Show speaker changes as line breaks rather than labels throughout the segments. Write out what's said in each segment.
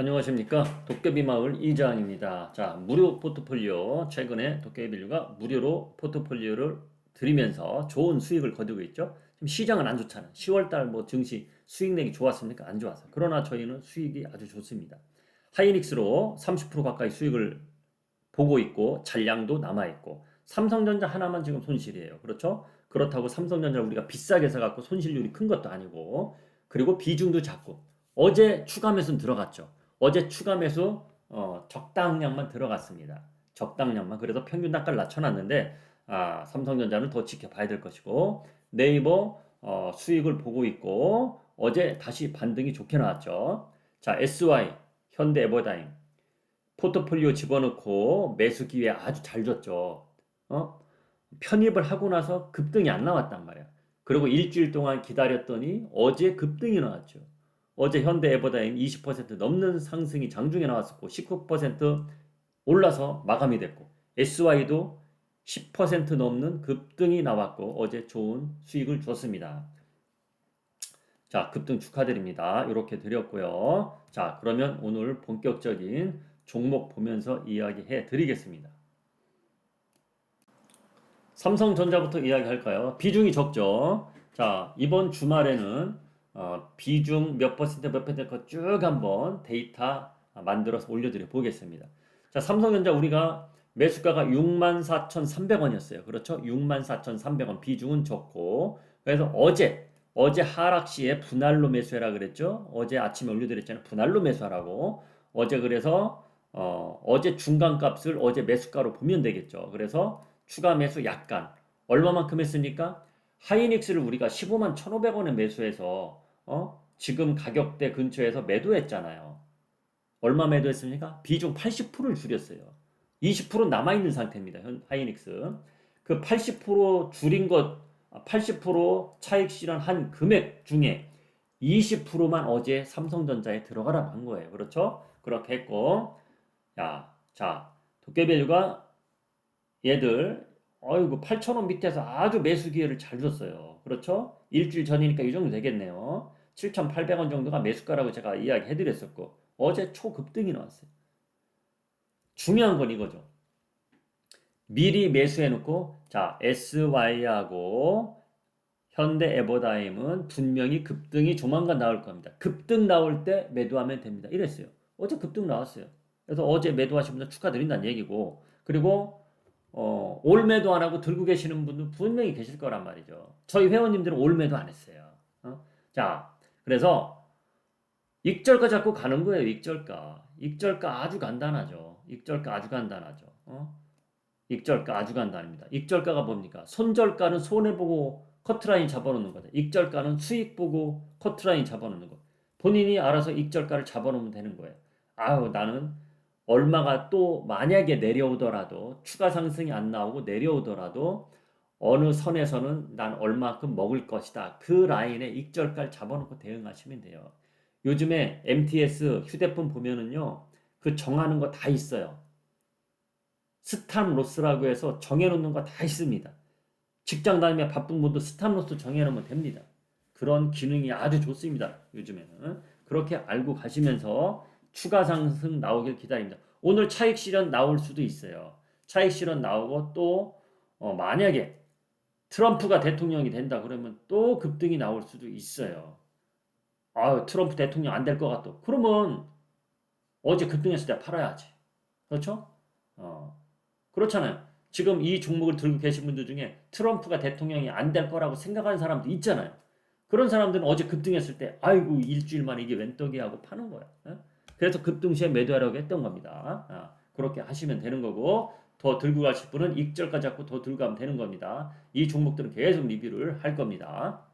안녕하십니까 도깨비 마을 이장입니다. 자 무료 포트폴리오 최근에 도깨비 밸류가 무료로 포트폴리오를 드리면서 좋은 수익을 거두고 있죠. 지금 시장은 안 좋잖아요. 10월달 뭐 증시 수익 내기 좋았습니까? 안 좋았어요. 그러나 저희는 수익이 아주 좋습니다. 하이닉스로 30% 가까이 수익을 보고 있고 잔량도 남아 있고 삼성전자 하나만 지금 손실이에요. 그렇죠? 그렇다고 삼성전자 우리가 비싸게 사갖고 손실률이 큰 것도 아니고 그리고 비중도 작고 어제 추가 매수는 들어갔죠. 어제 추가 매수 어, 적당량만 들어갔습니다. 적당량만 그래서 평균 단가를 낮춰놨는데 아, 삼성전자는 더 지켜봐야 될 것이고 네이버 어, 수익을 보고 있고 어제 다시 반등이 좋게 나왔죠. 자 SY 현대 에버다임 포트폴리오 집어넣고 매수 기회 아주 잘 줬죠. 어? 편입을 하고 나서 급등이 안 나왔단 말이야. 그리고 일주일 동안 기다렸더니 어제 급등이 나왔죠. 어제 현대 에버다임 20% 넘는 상승이 장중에 나왔었고 19% 올라서 마감이 됐고 SY도 10% 넘는 급등이 나왔고 어제 좋은 수익을 줬습니다. 자, 급등 축하드립니다. 이렇게 드렸고요. 자, 그러면 오늘 본격적인 종목 보면서 이야기해 드리겠습니다. 삼성전자부터 이야기할까요? 비중이 적죠. 자, 이번 주말에는 어, 비중 몇 퍼센트 몇 퍼센트 쭉 한번 데이터 만들어서 올려드려 보겠습니다. 자, 삼성전자 우리가 매수가가 64,300원이었어요. 그렇죠? 64,300원 비중은 적고 그래서 어제 어제 하락 시에 분할로 매수해라 그랬죠? 어제 아침에 올려드렸잖아요. 분할로 매수하라고. 어제 그래서 어, 어제 중간 값을 어제 매수가로 보면 되겠죠. 그래서 추가 매수 약간 얼마만큼 했습니까? 하이닉스를 우리가 15만 1,500원에 매수해서 어? 지금 가격대 근처에서 매도했잖아요. 얼마 매도했습니까? 비중 80%를 줄였어요. 20% 남아 있는 상태입니다. 현 하이닉스. 그 80% 줄인 것 80% 차익 실현한 금액 중에 20%만 어제 삼성전자에 들어가라 한 거예요. 그렇죠? 그렇게 했고 야, 자, 도깨비밸류가 얘들 어이구 8,000원 밑에서 아주 매수 기회를 잘 줬어요. 그렇죠? 일주일 전이니까 이 정도 되겠네요. 7,800원 정도가 매수가라고 제가 이야기 해 드렸었고 어제 초급등이 나왔어요. 중요한 건 이거죠. 미리 매수해 놓고 자 SY하고 현대 에버다임은 분명히 급등이 조만간 나올 겁니다. 급등 나올 때 매도하면 됩니다. 이랬어요. 어제 급등 나왔어요. 그래서 어제 매도하신 분들 축하드린다는 얘기고 그리고 어, 올 매도 안 하고 들고 계시는 분도 분명히 계실 거란 말이죠. 저희 회원님들은 올 매도 안 했어요. 어? 자, 그래서 익절가 잡고 가는 거예요. 익절가. 익절가 아주 간단하죠. 익절가 아주 간단하죠. 어? 익절가 아주 간단합니다. 익절가가 뭡니까? 손절가는 손해 보고 커트라인 잡아놓는 거다. 익절가는 수익 보고 커트라인 잡아놓는 거. 본인이 알아서 익절가를 잡아놓으면 되는 거예요. 아유, 나는 얼마가 또 만약에 내려오더라도 추가 상승이 안 나오고 내려오더라도 어느 선에서는 난 얼마큼 먹을 것이다. 그 라인에 익절가를 잡아놓고 대응하시면 돼요. 요즘에 MTS 휴대폰 보면은요, 그 정하는 거 다 있어요. 스탑 로스라고 해서 정해놓는 거 다 있습니다. 직장 다니며 바쁜 분도 스탑 로스 정해놓으면 됩니다. 그런 기능이 아주 좋습니다. 요즘에는. 그렇게 알고 가시면서 추가 상승 나오길 기다립니다. 오늘 차익 실현 나올 수도 있어요. 차익 실현 나오고 또 어, 만약에 트럼프가 대통령이 된다 그러면 또 급등이 나올 수도 있어요. 아, 트럼프 대통령 안 될 것 같다. 그러면 어제 급등했을 때 팔아야지. 그렇죠? 어, 그렇잖아요. 지금 이 종목을 들고 계신 분들 중에 트럼프가 대통령이 안 될 거라고 생각하는 사람도 있잖아요. 그런 사람들은 어제 급등했을 때 아이고 일주일 만에 이게 웬 떡이 하고 파는 거야. 어? 그래서 급등시에 매도하라고 했던 겁니다. 어, 그렇게 하시면 되는 거고 더 들고 가실 분은 익절가 잡고 더 들고 가면 되는 겁니다. 이 종목들은 계속 리뷰를 할 겁니다.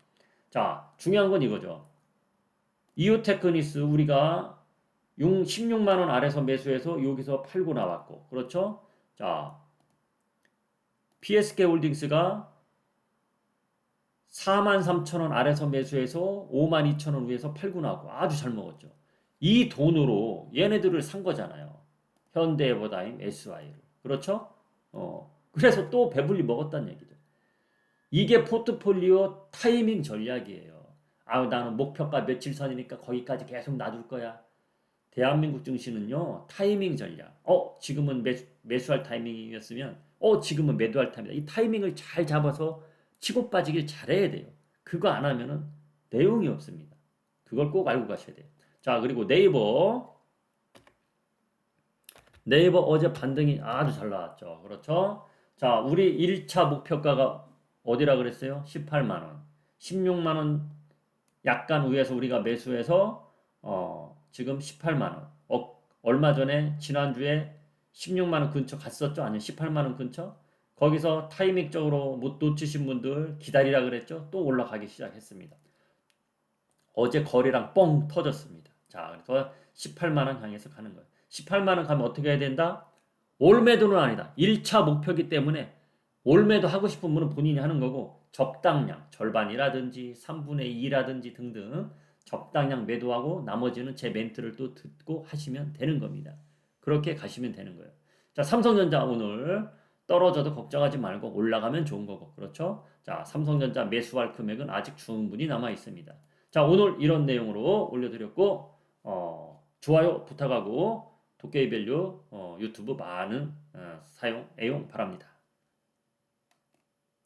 자, 중요한 건 이거죠. 이오테크니스 우리가 16만 원 아래서 매수해서 여기서 팔고 나왔고 그렇죠? 자, PSK 홀딩스가 4만 3천 원 아래서 매수해서 5만 2천 원 위에서 팔고 나왔고 아주 잘 먹었죠. 이 돈으로 얘네들을 산 거잖아요. 현대에버다임 SY를. 그렇죠? 어. 그래서 또 배불리 먹었다는 얘기죠. 이게 포트폴리오 타이밍 전략이에요. 아, 나는 목표가 며칠 선이니까 거기까지 계속 놔둘 거야. 대한민국 증시는요 타이밍 전략. 어 지금은 매수, 매수할 타이밍이었으면 어 지금은 매도할 타이밍이다. 이 타이밍을 잘 잡아서 치고 빠지길 잘해야 돼요. 그거 안 하면은 내용이 없습니다. 그걸 꼭 알고 가셔야 돼요. 자 그리고 네이버 네이버 어제 반등이 아주 잘 나왔죠. 그렇죠? 자 우리 1차 목표가가 어디라 그랬어요? 18만 원. 16만 원 약간 위에서 우리가 매수해서 어, 지금 18만 원. 어, 얼마 전에 지난주에 16만 원 근처 갔었죠? 아니면 18만 원 근처? 거기서 타이밍적으로 못 놓치신 분들 기다리라 그랬죠? 또 올라가기 시작했습니다. 어제 거래량 뻥 터졌습니다. 자, 그래서 18만 원 향해서 가는 거예요. 18만 원 가면 어떻게 해야 된다? 올매도는 아니다. 1차 목표기 때문에 올매도 하고 싶은 분은 본인이 하는 거고 적당량 절반이라든지 3분의 2라든지 등등 적당량 매도하고 나머지는 제 멘트를 또 듣고 하시면 되는 겁니다. 그렇게 가시면 되는 거예요. 자, 삼성전자 오늘 떨어져도 걱정하지 말고 올라가면 좋은 거고. 그렇죠? 자, 삼성전자 매수할 금액은 아직 충분히 남아 있습니다. 자, 오늘 이런 내용으로 올려드렸고, 어, 좋아요 부탁하고, 도깨비밸류 어, 유튜브 많은 어, 사용, 애용 바랍니다.